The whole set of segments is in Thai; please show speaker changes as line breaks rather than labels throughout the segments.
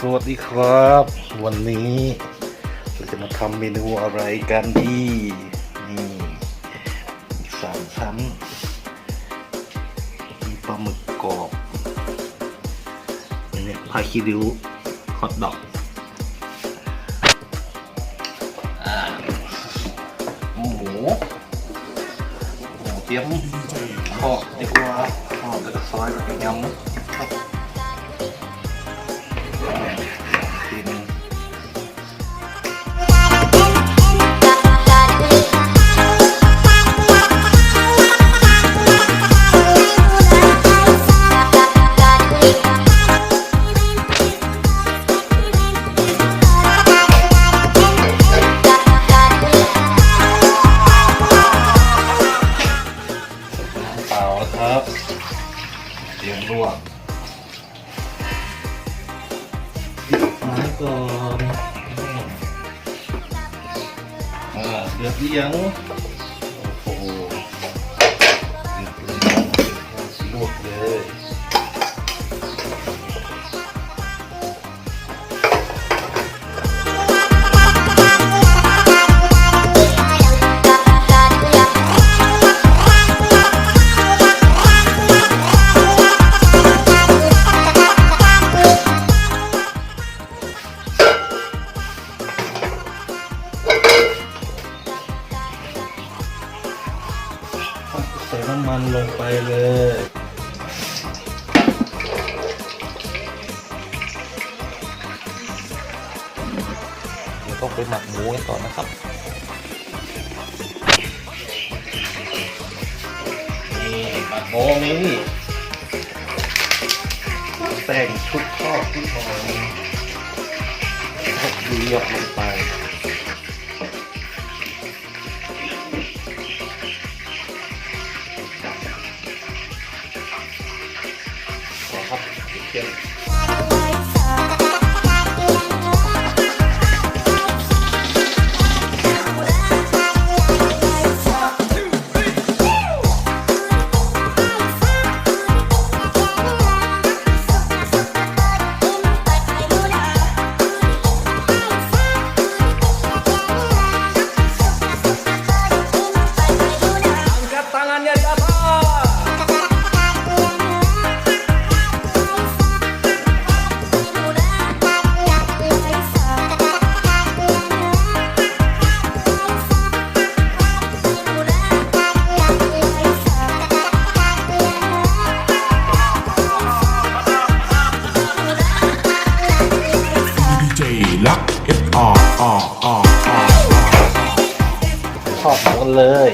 สวัสดีครับ วันนี้เราจะมาทำเมนูอะไรกันดีนี่มีสามชั้นมีปลาหมึกกรอบอันนี้พาคิริวฮอทดอกอ่าหมูหมูเตรียมทอดดีกว่าทอดแล้วก็ซอยแล้วก็ยำ ไม้ก่อนอ่าเดือดหรือยัง ไปหมักหมูกันก่อนนะครับนี่หมักหมูนี่แต่งชุดทอดที่หอยทอดเรียบลงไป เลย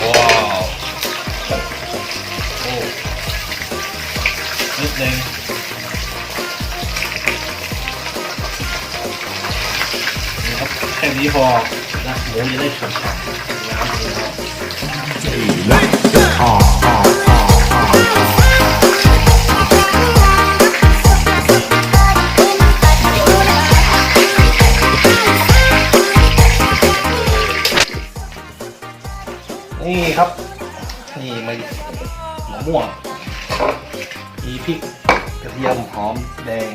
ว้าวโอ้นิดนึงนี่ครับแค่นี้พอนะหมูจะได้ฉ่ำๆน้ำเลยครับ
ดีเจลัก
หมูม่วงมีพริกกระเทียมหอมแดง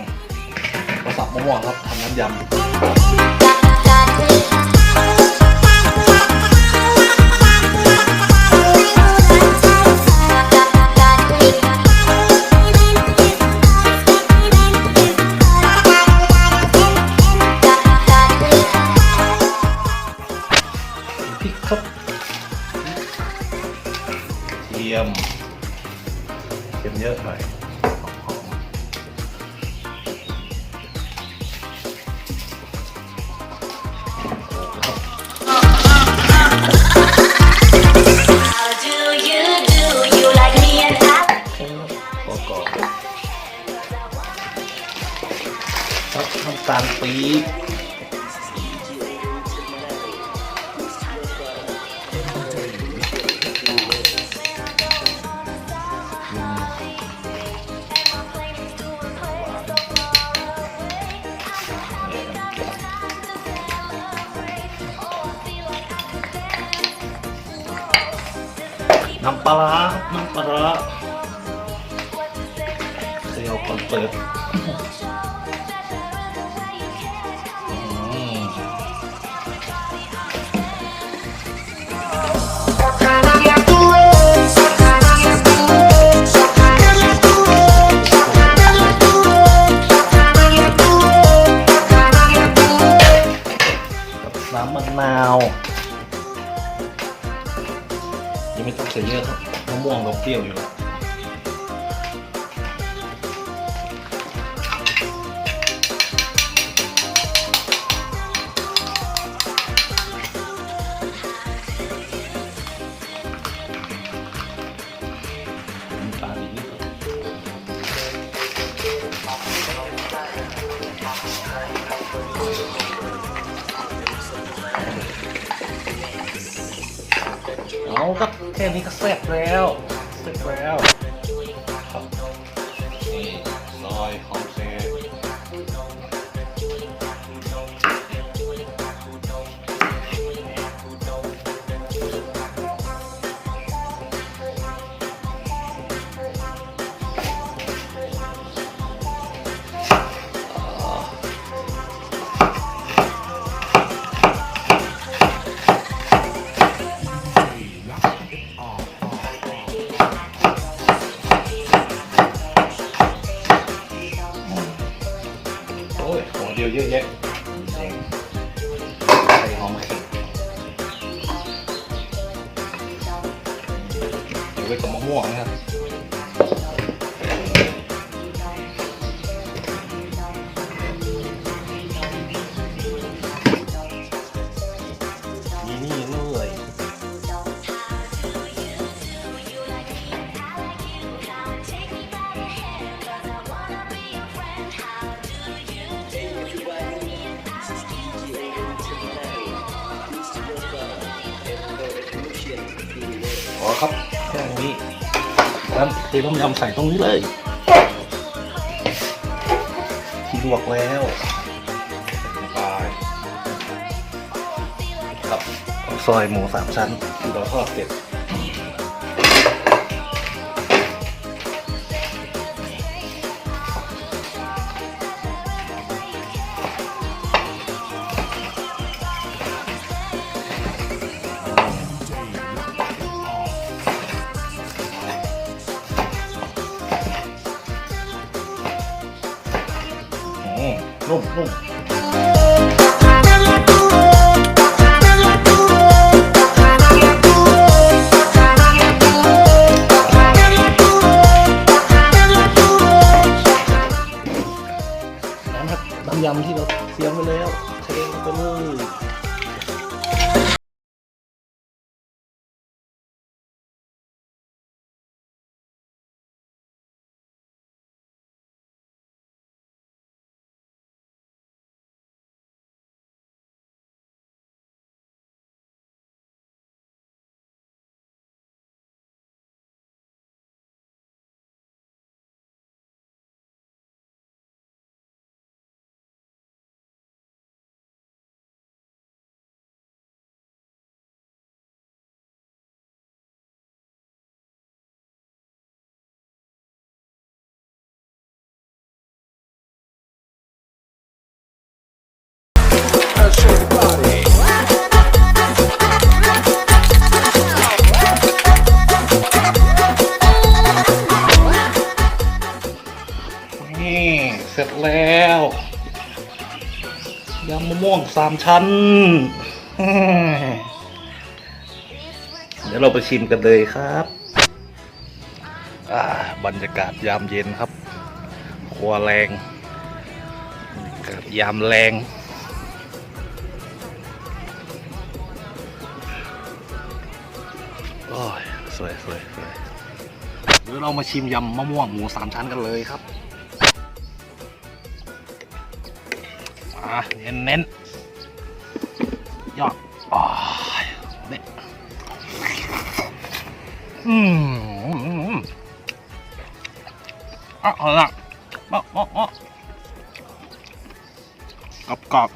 กระสับมะม่วงครับทำน้ำยำ เยอะหน่อยหอมๆประกอบครับตาลปี๊บำปลาร้าเซลล์คอนเสิร์ตอืมกับน้ำมะนาวยังไม่ต้องใส่เยอะครับ มะม่วงเราเปรี้ยวอยู่แล้ว ก็แค่นี้ก็แซ่บแล้วแซ่บแล้ว อ๋อครับแค่นี้นั้นเทต้มยำใส่ตรงนี้เลยที่ลวกแล้วไปครับซอยหมูสามชั้นที่เราทอดเสร็จ ร็จแล้วยำมะม่วงสามชั้น เดี๋ยวเราไปชิมกันเลยครับบรรยากาศยามเย็นครับครัวแรงกาศยามแรงโอ้ยสวยสวยสวยเดี๋ยวเรามาชิมยำมะม่วงหมูสามชั้นกันเลยครับ อะเน้นเน้นยอดอ้ายนี่อืมอะเอาละมามามากรอบกรอบ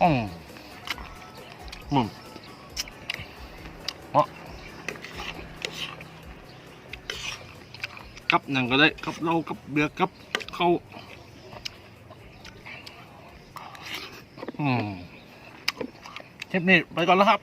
อืมมึงเหมกับหนังก็ได้กับเรากับเบียร์กับเขาวอืม คลิปนี้ไปก่อนแล้วครับ